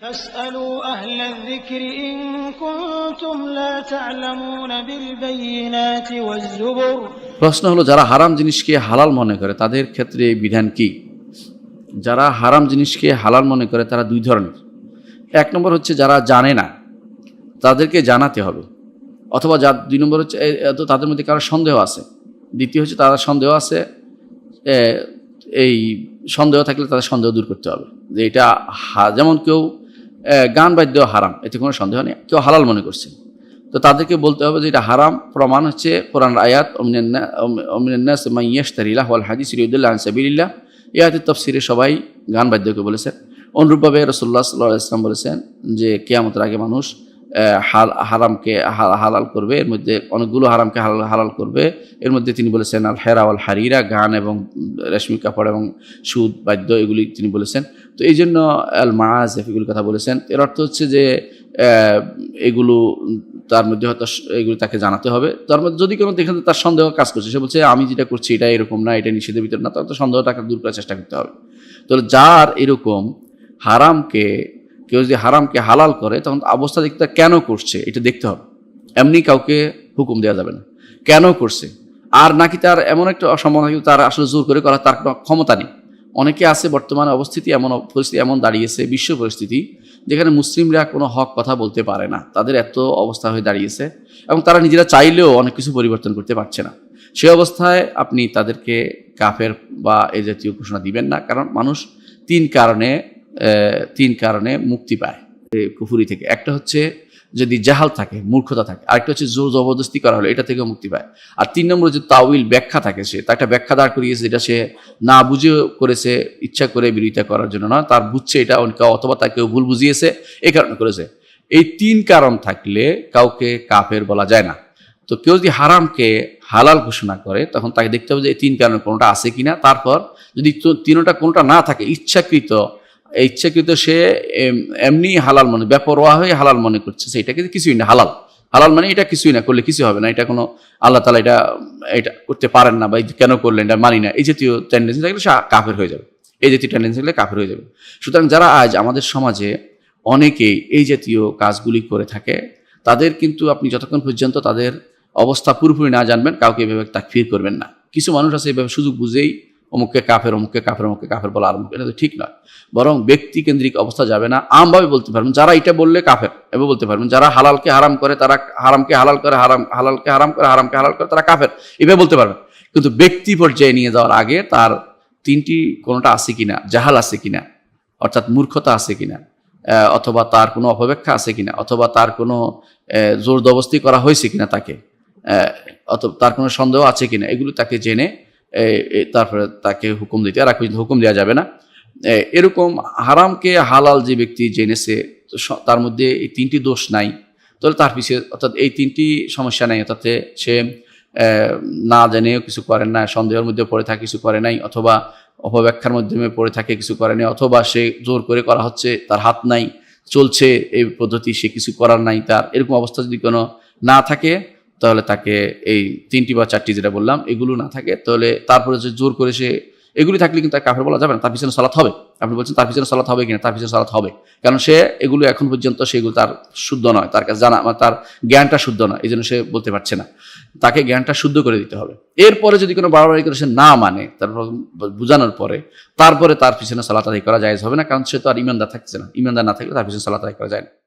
فاسألوا أهل الذكر إن كنتم لا تعلمون بالبينات والزبر প্রশ্ন হলো যারা হারাম জিনিসকে হালাল মনে করে তাদের ক্ষেত্রে এই বিধান কি যারা হারাম জিনিসকে হালাল মনে করে তারা দুই ধরনের এক নম্বর হচ্ছে যারা জানে না তাদেরকে জানাতে হবে অথবা যা দুই নম্বর হচ্ছে এ- এ তো তাদের মধ্যে কারো সন্দেহ আছে দ্বিতীয় হচ্ছে তারা সন্দেহ আছে এ, এই সন্দেহ থাকলে তাদের সন্দেহ দূর করতে হবে যে এটা হা- যেমন কেউ এ, গান বাদ্য হারাম, এতে কোনো সন্দেহ নেই। কেউ হালাল মনে করছে। তো তাদেরকে বলতে হবে যে এটা হারাম। প্রমাণ হচ্ছে কোরআন আয়াত অমিনান্নাস হাজি সিরিউদ্দুল্লাহ হাদিস ইয়াতে তফসিরে সবাই গান বাদ্যকে বলেছেন। অনুরূপভাবে রসুল্লাহ সাল্লাহ ইসলাম বলেছেন যে কেয়ামতের আগে মানুষ হারামকে হালাল করবে, এর মধ্যে অনেকগুলো হারামকে হালাল হালাল করবে। এর মধ্যে তিনি বলেছেন, আল হেরা আল হারিরা, গান এবং রেশমি কাপড় এবং সুদ, বাদ্য, এগুলি তিনি বলেছেন। তো এই জন্য আল মাজ এগুলির কথা বলেছেন। এর অর্থ হচ্ছে যে এগুলো তার মধ্যে হয়তো এগুলো তাকে জানাতে হবে। তার মধ্যে যদি কোনো দেখেন তার সন্দেহ কাজ করছে, সে বলছে, আমি যেটা করছি এটা এরকম না, এটা নিষেধের ভিতরে না। তার সন্দেহ তাকে দূর করার চেষ্টা করতে হবে। তো যার এরকম হারামকে কেউ যদি হারামকে হালাল করে, তখন অবস্থা দেখতে কেন করছে, এটা দেখতে হবে। এমনি কাউকে হুকুম দেওয়া যাবে না। কেন করছে? আর নাকি তার এমন একটা অসম্ভব তার আসলে জোর করে করা তার কোনো ক্ষমতা নেই। অনেকে আছে বর্তমানে অবস্থিতি এমন, পরিস্থিতি এমন দাঁড়িয়েছে, বিশ্ব পরিস্থিতি, যেখানে মুসলিমরা কোনো হক কথা বলতে পারে না। তাদের এত অবস্থা হয়ে দাঁড়িয়েছে এবং তারা নিজেরা চাইলেও অনেক কিছু পরিবর্তন করতে পারছে না। সে অবস্থায় আপনি তাদেরকে কাফের বা এ জাতীয় ঘোষণা দিবেন না, কারণ মানুষ তিন কারণে তিন কারণে মুক্তি পায় কুফুরি থেকে। একটা হচ্ছে যদি জাহাল থাকে, মূর্খতা থাকে, আরেকটা হচ্ছে জোর জবরদস্তি করা হলো এটা থেকেও মুক্তি পায়। আর তিন নম্বর যে তাউইল ব্যাখ্যা থাকে সে তার একটা ব্যাখ্যা দাঁড় করিয়েছে যেটা সে না বুঝে করেছে, ইচ্ছা করে বিরোধিতা করার জন্য না তার বুঝছে এটা অথবা তাকে ভুল বুঝিয়েছে এই কারণে করেছে। এই তিন কারণ থাকলে কাউকে কাফের বলা যায় না। তো কেউ যদি হারামকে হালাল ঘোষণা করে, তখন তাকে দেখতে হবে যে এই তিন কারণের কোনোটা আছে কিনা। তারপর যদি তিনোটা কোনোটা না থাকে, ইচ্ছাকৃত ইচ্ছাকৃত সে এমনি হালাল মনে, বেপরোয়া হয়ে হালাল মনে করছে সেটা কিন্তু কিছুই না, হালাল। হালাল মানে এটা কিছুই না, করলে কিছু হবে না, এটা কোনো আল্লাহ তালা এটা এটা করতে পারেন না বা কেন করলেন, এটা মানি না, এই জাতীয় টেন্ডেন্সি থাকলে সে কাফের হয়ে যাবে। এই জাতীয় টেন্ডেন্সি থাকলে কাফের হয়ে যাবে। সুতরাং যারা আজ আমাদের সমাজে অনেকেই এই জাতীয় কাজগুলি করে থাকে, তাদের কিন্তু আপনি যতক্ষণ পর্যন্ত তাদের অবস্থা পুরোপুরি না জানবেন, কাউকে এভাবে তাকফির করবেন না। কিছু মানুষ আছে এভাবে সুযোগ বুঝেই অমুককে কাফের অমুককে কাফের অমুককে কাফের বলা আরম্ভ এটা তো ঠিক নয়। বরং ব্যক্তি কেন্দ্রিক অবস্থা যাবে না। আমভাবে বলতে পারবেন, যারা এটা বললে কাফের এভাবে বলতে পারবেন, যারা হালালকে হারাম করে তারা হারামকে হালাল করে, হারাম, হালালকে হারাম করে, হারামকে হালাল করে তারা কাফের। এভাবে বলতে পারবেন। কিন্তু ব্যক্তি পর্যায়ে নিয়ে যাওয়ার আগে তার তিনটি কোনোটা আছে কিনা, জাহাল আছে কিনা, অর্থাৎ মূর্খতা আছে কিনা অথবা তার কোনো অপব্যাখ্যা আছে কিনা, অথবা তার কোনো জোর দবস্তি করা হয়েছে কিনা তাকে অথবা তার কোনো সন্দেহ আছে কিনা, এগুলো তাকে জেনে তারপরে তাকে হুকুম দিতে, আর হুকুম দেওয়া যাবে না। এরকম হারামকে হালাল যে ব্যক্তি জেনেছে তার মধ্যে এই তিনটি দোষ নাই। তাহলে তার পিছিয়ে অর্থাৎ এই তিনটি সমস্যা নাই, অর্থাৎ সে না জেনেও কিছু করেন না সন্দেহের মধ্যে পড়ে থাকে, কিছু করে নাই, অথবা অপব্যাখ্যার মাধ্যমে পড়ে থাকে, কিছু করে নাই, অথবা সে জোর করে করা হচ্ছে, তার হাত নাই, চলছে, এই পদ্ধতি সে কিছু করার নাই, তার এরকম অবস্থা যদি কোনো না থাকে তাহলে তাকে এই তিনটি বা চারটি যেটা বললাম, এগুলো না থাকে। তাহলে তারপরে যে জোর করে সে, এগুলি থাকলে কিন্তু তার কাফের বলা যাবে না। তার পিছনে সালাত হবে। আপনি বলছেন তার পিছনে সালাত হবে কিনা? তার পিছনে সালাত হবে। কারণ সে এগুলো এখন পর্যন্ত সেগুলো তার শুদ্ধ নয়। তার কাছে জানা মানে তার জ্ঞানটা শুদ্ধ নয়। এই জন্য সে বলতে পারছে না। তাকে জ্ঞানটা শুদ্ধ করে দিতে হবে। এরপরে যদি কোনো বাড়াবাড়ি করে সে না মানে তারপর বোঝানোর পরে, তারপরে তার পিছনে সালাত আদায় করা যায় হবে না। কারণ সে তো আর ইমানদার থাকছে না। ইমানদার না থাকলে তার পিছনে সালাত আদায় করা যায় না।